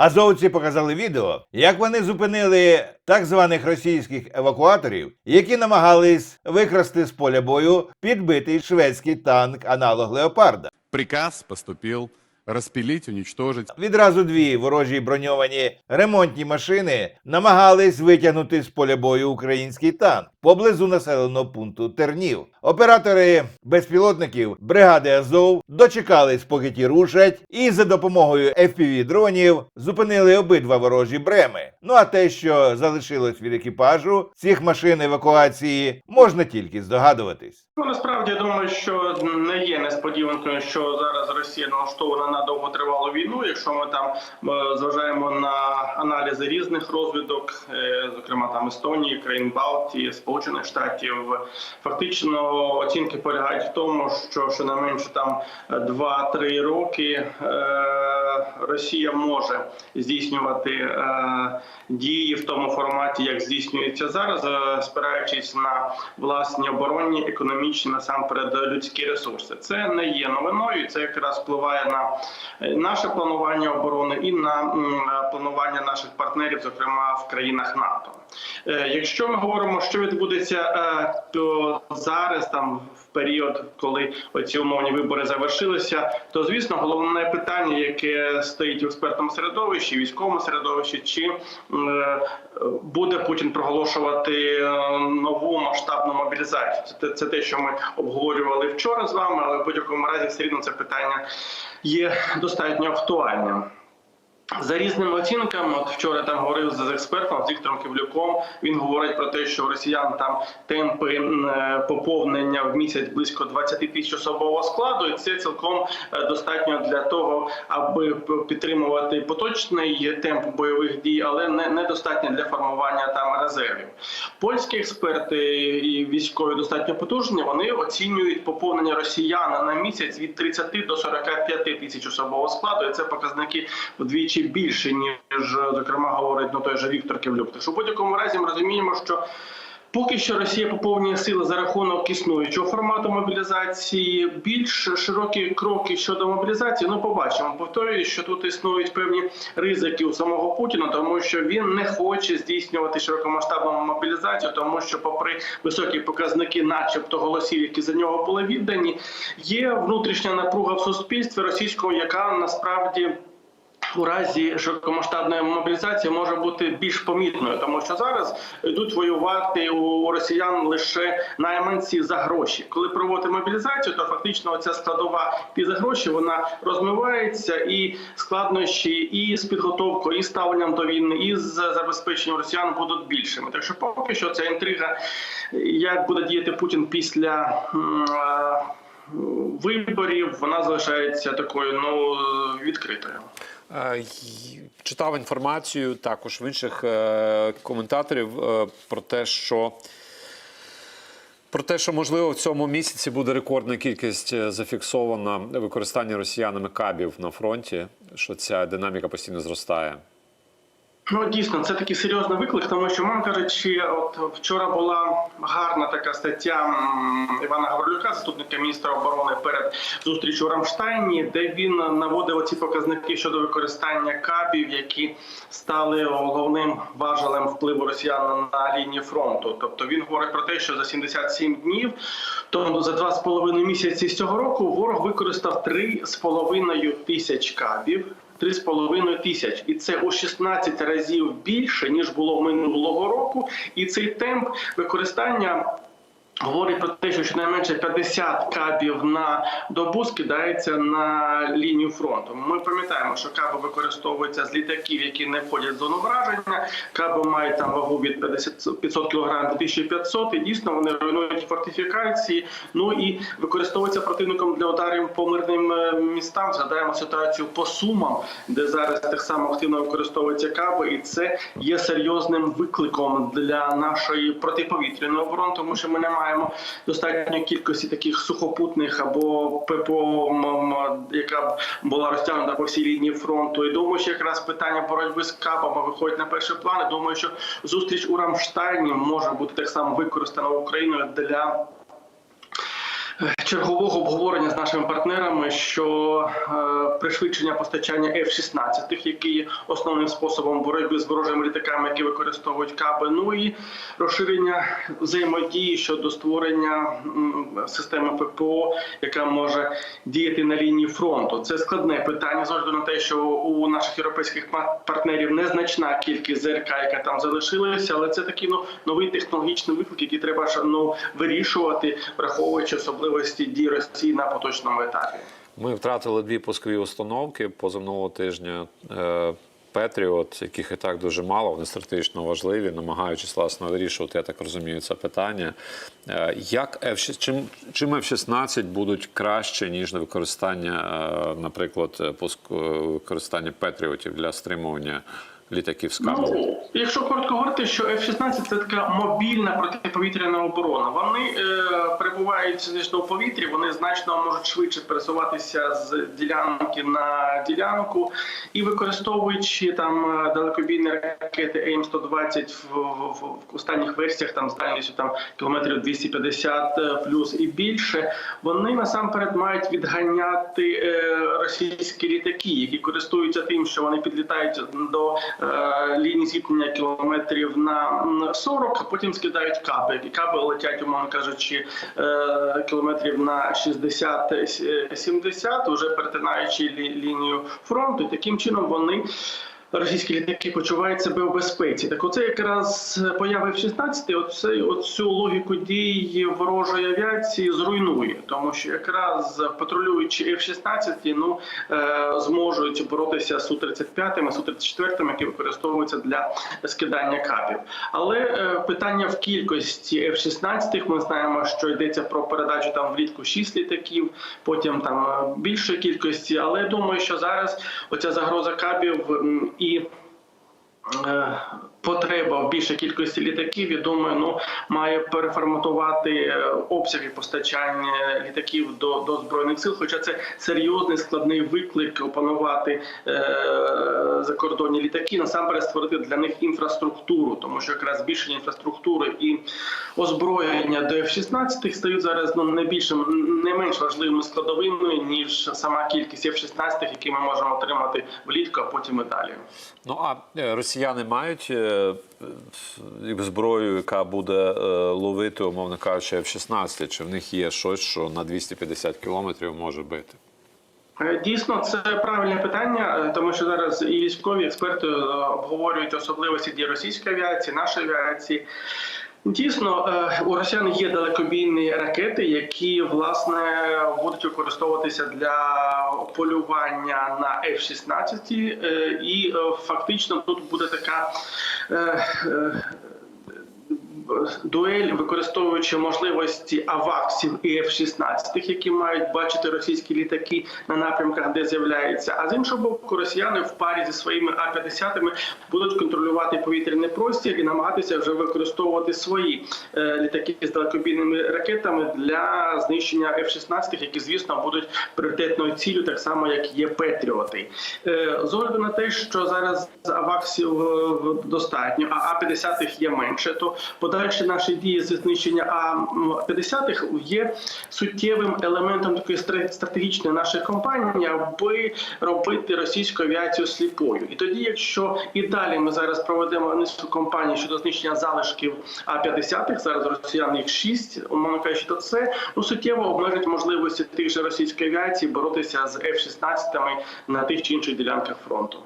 Азовці показали відео, як вони зупинили так званих російських евакуаторів, які намагались викрасти з поля бою підбитий шведський танк аналог Леопарда. Приказ поступил распилить, уничтожить. Відразу дві ворожі броньовані ремонтні машини намагались витягнути з поля бою український танк поблизу населеного пункту Тернів. Оператори безпілотників бригади Азов дочекались, поки ті рушать, і за допомогою fpv дронів зупинили обидва ворожі бреми. Ну а те, що залишилось від екіпажу цих машин евакуації, можна тільки здогадуватись. Ну, насправді я думаю, що не є несподіванкою, що зараз Росія налаштована на довготривалу війну. Якщо ми там е, зважаємо на аналізи різних розвідок, е, зокрема там Естонії, країн Балтії, Сполучених Штатів, фактично оцінки полягають в тому, що щонайменше там 2-3 роки е, Росія може здійснювати е, дії в тому форматі, як здійснюється зараз, е, спираючись на власні оборонні, економічні, насамперед людські ресурси. Це не є новиною. Це якраз впливає на е, наше планування оборони і на планування наших партнерів, зокрема в країнах НАТО. Е, Якщо ми говоримо, що відбудеться е, то зараз, там в період, коли оці умовні вибори завершилися, то звісно головне питання, яке стоїть в експертному середовищі, військовому середовищі, чи е, буде Путін проголошувати нову масштабну мобілізацію? Це, це те, що ми обговорювали вчора з вами, але в будь-якому разі все рівно це питання є достатньо актуальним. За різними оцінками, от вчора там говорив з експертом з Віктором Кивлюком. Він говорить про те, що росіян там темпи е, поповнення в місяць близько 20 тисяч особового складу, і це цілком е, достатньо для того, аби підтримувати поточний темп бойових дій, але не недостатньо для формування там резервів. Польські експерти і військові достатньо потужні. Вони оцінюють поповнення росіян на місяць від 30 до 45 тисяч особового складу. І це показники вдвічі більше ніж зокрема говорить ну, той же Віктор Кивлюк. Так що в будь-якому разі ми розуміємо, що. Поки що Росія поповнює сили за рахунок існуючого формату мобілізації. Більш широкі кроки щодо мобілізації. Ну, побачимо. Повторюю, що тут існують певні ризики у самого Путіна, тому що він не хоче здійснювати широкомасштабну мобілізацію, тому що, попри високі показники, начебто голосів, які за нього були віддані, є внутрішня напруга в суспільстві російського, яка насправді. У разі широкомасштабної мобілізації може бути більш помітною, тому що зараз йдуть воювати у росіян лише найманці за гроші. Коли проводити мобілізацію, то фактично ця складова ті за гроші вона розмивається, і складнощі і з підготовкою, і ставленням до війни, і з забезпеченням росіян будуть більшими. Так що поки що ця інтрига, як буде діяти Путін після. Виборів вона залишається такою ну відкритою. Е, Читав інформацію також в інших е, коментаторів е, про те, що про те, що можливо в цьому місяці буде рекордна кількість зафіксована використання росіянами кабів на фронті, що ця динаміка постійно зростає. Ну дійсно, це такий серйозний виклик, тому що, мам кажучи, от вчора була гарна така стаття Івана Гаврилюка, заступника міністра оборони перед зустрічю у Рамштайні, де він наводив оці показники щодо використання кабів, які стали головним важелем впливу росіян на лінії фронту. Тобто він говорить про те, що за 77 днів, тобто за 2,5 місяці з цього року, ворог використав 3,5 тисяч кабів. 3,5 тисяч, і це у 16 разів більше ніж було минулого року. І цей темп використання говорить про те, що щонайменше 50 кабів на добу скидається на лінію фронту. Ми пам'ятаємо, що каби використовуються з літаків, які не входять в зону враження. Каби мають там вагу від 50 500 кг до 1500, і дійсно вони руйнують фортифікації. Ну і використовуються противником для ударів по мирним е, містам. Згадаємо ситуацію по сумам, де зараз так само активно використовуються каби, і це є серйозним викликом для нашої протиповітряної оборони, тому що ми не маємо достатньої кількості таких сухопутних або ППО, яка була розтягнута по всій лінії фронту. І думаю, що якраз питання боротьби з кабами виходить на перший план. І Думаю, що зустріч у Рамштайні може бути так само використана Україною для чергового обговорення з нашими партнерами, що е, пришвидшення постачання F-16, який є основним способом боротьби з ворожими літаками, які використовують каби, ну і розширення взаємодії щодо створення системи ППО, яка може діяти на лінії фронту. Це складне питання з на те, що у наших європейських партнерів незначна кількість ЗРК, яка там залишилася, але це такий ну новий технологічний виклик, який треба ну вирішувати, враховуючи особливості дій Росії на поточному етапі. Ми втратили дві пускові установки позаминулого тижня. Е, Петріот, яких і так дуже мало, вони стратегічно важливі, намагаючись власне вирішувати, я так розумію, це питання. Е, Як F6, чим, чим F-16 будуть краще, ніж на використання, е, наприклад, використання Петріотів для стримування літаків з? Ну, якщо коротко говорити, що F-16 це така мобільна протиповітряна оборона. Вони е, перебувають звісно у повітрі, вони значно можуть швидше пересуватися з ділянки на ділянку і використовуючи там е, далекобійні ракети АІМ-120 в, в, в останніх версіях там з дальністю там кілометрів 250 плюс і більше, вони насамперед мають відганяти е, російські літаки, які користуються тим, що вони підлітають до е, лінії зіткнення кілометрів на м, 40, а потім скидають каби. І каби летять, умовно кажучи, е, кілометрів на 60-70, вже перетинаючи лі- лінію фронту. І таким чином вони. Російські літаки почувають себе в безпеці. Так оце якраз поява F-16 оце, оцю логіку дій ворожої авіації зруйнує, тому що якраз патрулюючи F-16 ну, е, зможуть боротися з Су-35, Су-34, які використовуються для скидання капів. Але е, питання в кількості F-16, ми знаємо, що йдеться про передачу там влітку 6 літаків, потім там е, більшої кількості. Але я думаю, що зараз оця загроза кабів і потреба в більшій кількості літаків, я думаю, ну має переформатувати е, обсяги постачання літаків до, до збройних сил. Хоча це серйозний складний виклик опанувати е, закордонні літаки, насамперед створити для них інфраструктуру, тому що якраз збільшення інфраструктури і озброєння до F-16 стають зараз ну не більшим, не менш важливими складовими ніж сама кількість F-16, які ми можемо отримати влітку, а потім і далі. Ну а е, росіяни мають е, зброю, яка буде е, ловити, умовно кажучи, F-16? Чи в них є щось, що на 250 кілометрів може бити? Е, Дійсно, це правильне питання, тому що зараз і військові експерти обговорюють особливості дії російської авіації, нашої авіації. Дійсно, е, у росіян є далекобійні ракети, які власне будуть використовуватися для полювання на F-16, е, і е, фактично тут буде така. Дуель, використовуючи можливості аваксів і F-16, які мають бачити російські літаки на напрямках, де з'являються. А з іншого боку, росіяни в парі зі своїми А-50 будуть контролювати повітряний простір і намагатися вже використовувати свої е, літаки з далекобійними ракетами для знищення F-16, які, звісно, будуть пріоритетною ціллю, так само як є Петріоти. Е, з огляду на те, що зараз аваксів е, достатньо, а А-50 є менше, то подальші наші дії зі знищення А-50 є суттєвим елементом такої стра- стратегічної нашої компанії, аби робити російську авіацію сліпою. І тоді, якщо і далі ми зараз проведемо низку кампаній щодо знищення залишків А-50, зараз росіян їх 6, умовно кажучи, то це ну, суттєво обмежить можливості тих же російської авіації боротися з F-16 на тих чи інших ділянках фронту.